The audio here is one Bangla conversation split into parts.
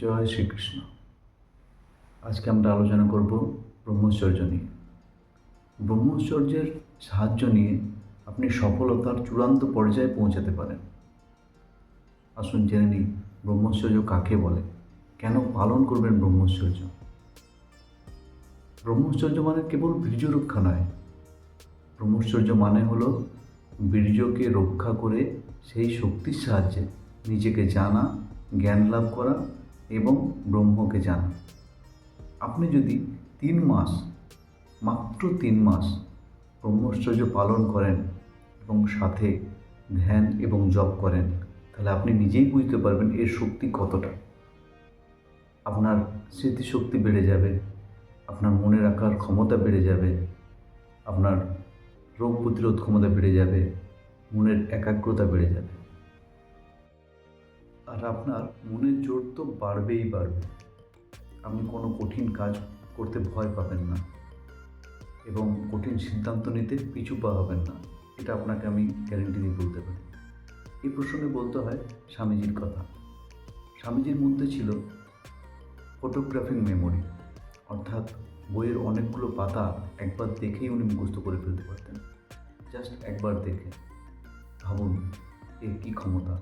জয় শ্রীকৃষ্ণ। আজকে আমরা আলোচনা করব ব্রহ্মচর্য নিয়ে। ব্রহ্মচর্যের সাহায্য নিয়ে আপনি সফলতার চূড়ান্ত পর্যায়ে পৌঁছাতে পারেন। আসুন জেনে নিই, ব্রহ্মচর্য কাকে বলে? কেন পালন করবেন ব্রহ্মচর্য? ব্রহ্মচর্য মানে কেবল বীর্য রক্ষা নয়। ব্রহ্মচর্য মানে হলো বীর্যকে রক্ষা করে সেই শক্তির সাহায্যে নিজেকে জানা, জ্ঞান লাভ করা এবং ব্রহ্মকে জানা। আপনি যদি তিন মাস, মাত্র তিন মাস ব্রহ্মচর্য পালন করেন এবং সাথে ধ্যান এবং জপ করেন, তাহলে আপনি নিজেই বুঝতে পারবেন এর শক্তি কতটা। আপনার স্মৃতিশক্তি বেড়ে যাবে, আপনার মনে রাখার ক্ষমতা বেড়ে যাবে, আপনার রোগ প্রতিরোধ ক্ষমতা বেড়ে যাবে, মনের একাগ্রতা বেড়ে যাবে। আর আপনার মনের জোর তো বাড়বেই বাড়বে। আপনি কোনো কঠিন কাজ করতে ভয় পাবেন না এবং কঠিন সিদ্ধান্ত নিতে পিছু পা হবেন না। এটা আপনাকে আমি গ্যারেন্টি দিয়ে বলতে পারি। এই প্রসঙ্গে বলতে হয় স্বামীজির কথা। স্বামীজির মধ্যে ছিল ফটোগ্রাফিং মেমোরি অর্থাৎ বইয়ের অনেকগুলো পাতা একবার দেখেই উনি মুখস্থ করে ফেলতে পারতেন। জাস্ট একবার দেখে। ভাবুন, এর কী ক্ষমতা?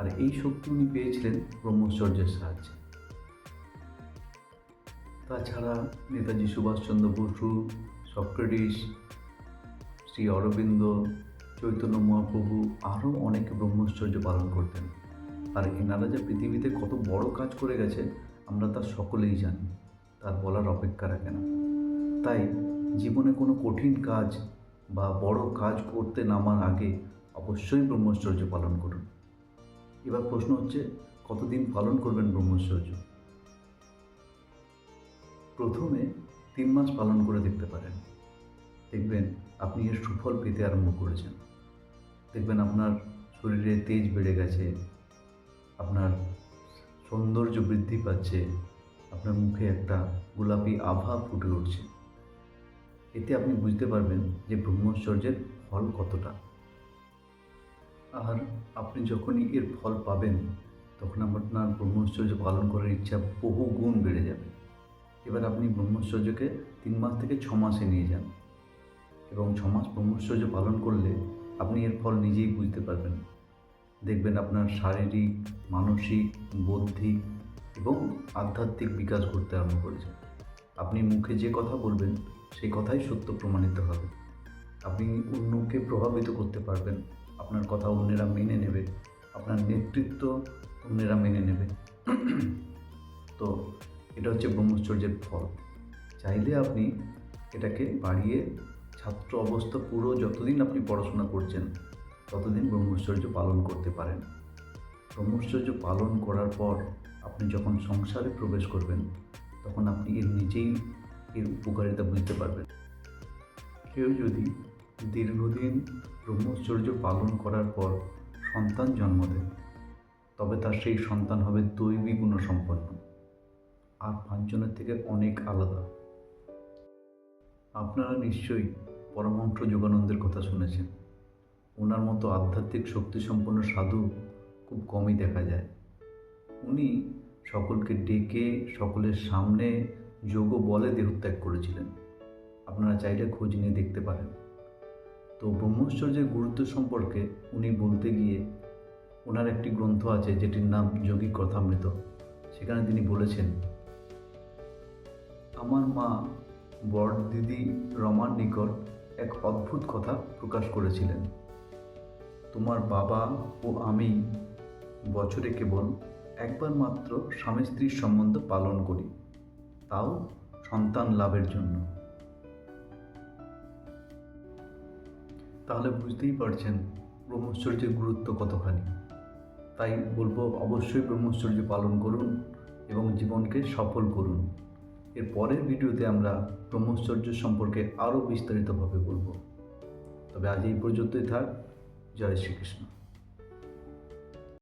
আর এই শক্তি উনি পেয়েছিলেন ব্রহ্মচর্যের সাহায্যে। তাছাড়া নেতাজি সুভাষচন্দ্র বসু, সক্রেটিস, শ্রী অরবিন্দ, চৈতন্য মহাপ্রভু আরও অনেকে ব্রহ্মচর্য পালন করতেন। আর এনারা যে পৃথিবীতে কত বড় কাজ করে গেছে, আমরা তা সকলেই জানি। তার বলার অপেক্ষা রাখে না। তাই জীবনে কোনো কঠিন কাজ বা বড় কাজ করতে নামার আগে অবশ্যই ব্রহ্মচর্য পালন করুন। এবার প্রশ্ন হচ্ছে, কতদিন পালন করবেন ব্রহ্মচর্য? প্রথমে তিন মাস পালন করে দেখতে পারেন। দেখবেন আপনি এর সুফল পেতে আরম্ভ করেছেন। দেখবেন আপনার শরীরে তেজ বেড়ে গেছে, আপনার সৌন্দর্য বৃদ্ধি পাচ্ছে, আপনার মুখে একটা গোলাপি আভা ফুটে উঠছে। এতে আপনি বুঝতে পারবেন যে ব্রহ্মচর্যের ফল কতটা। আর আপনি যখনই এর ফল পাবেন, তখন আপনার ব্রহ্মচর্য পালন করার ইচ্ছা বহু গুণ বেড়ে যাবে। এবার আপনি ব্রহ্মচর্যকে তিন মাস থেকে ছ মাসে নিয়ে যান এবং ছ মাস ব্রহ্মচর্য পালন করলে আপনি এর ফল নিজেই বুঝতে পারবেন। দেখবেন আপনার শারীরিক, মানসিক, বৌদ্ধিক এবং আধ্যাত্মিক বিকাশ ঘটতে আরম্ভ করেছে। আপনি মুখে যে কথা বলবেন, সেই কথাই সত্য প্রমাণিত হবে। আপনি অন্যকে প্রভাবিত করতে পারবেন। আপনার কথা অন্যেরা মেনে নেবে। আপনার নেতৃত্ব অন্যেরা মেনে নেবে। তো এটা হচ্ছে ব্রহ্মচর্যের ফল। চাইলে আপনি এটাকে বাড়িয়ে ছাত্র অবস্থা পুরো যতদিন আপনি পড়াশোনা করছেন, ততদিন ব্রহ্মচর্য পালন করতে পারেন। ব্রহ্মচর্য পালন করার পর আপনি যখন সংসারে প্রবেশ করবেন, তখন আপনি এর নিজেই এর উপকারিতা বুঝতে পারবেন। কেউ যদি দীর্ঘদিন ব্রহ্মচর্য পালন করার পর সন্তান জন্ম দেয়। তবে তার সেই সন্তান হবে দৈবী গুণসম্পন্ন। আর পাঁচজনের থেকে অনেক আলাদা। আপনারা নিশ্চয়ই পরমহংস যোগানন্দের কথা শুনেছেন। ওনার মতো আধ্যাত্মিক শক্তিসম্পন্ন সাধু খুব কমই দেখা যায়। উনি সকলকে ডেকে সকলের সামনে যোগ বলে দেহত্যাগ করেছিলেন। আপনারা চাইলে খোঁজ নিয়ে দেখতে পারেন। তো ব্রহ্মচর্যের গুরুত্ব সম্পর্কে উনি বলতে গিয়ে ওনার একটি গ্রন্থ আছে যেটির নাম যোগী কথামৃত সেখানে তিনি বলেছেন, আমার মা বড় দিদি রমার নিকট এক অদ্ভুত কথা প্রকাশ করেছিলেন। তোমার বাবা ও আমি বছরে কেবল একবার মাত্র স্বামী স্ত্রীর সম্বন্ধ পালন করি, তাও সন্তান লাভের জন্য। তাহলে বুঝতেই পারছেন ব্রহ্মচর্যের গুরুত্ব কতখানি। তাই বলব অবশ্যই ব্রহ্মচর্য পালন করুন এবং জীবনকে সফল করুন। এর পরের ভিডিওতে আমরা ব্রহ্মচর্য সম্পর্কে আরও বিস্তারিতভাবে বলব। তবে আজ এই পর্যন্তই থাক। জয় শ্রীকৃষ্ণ।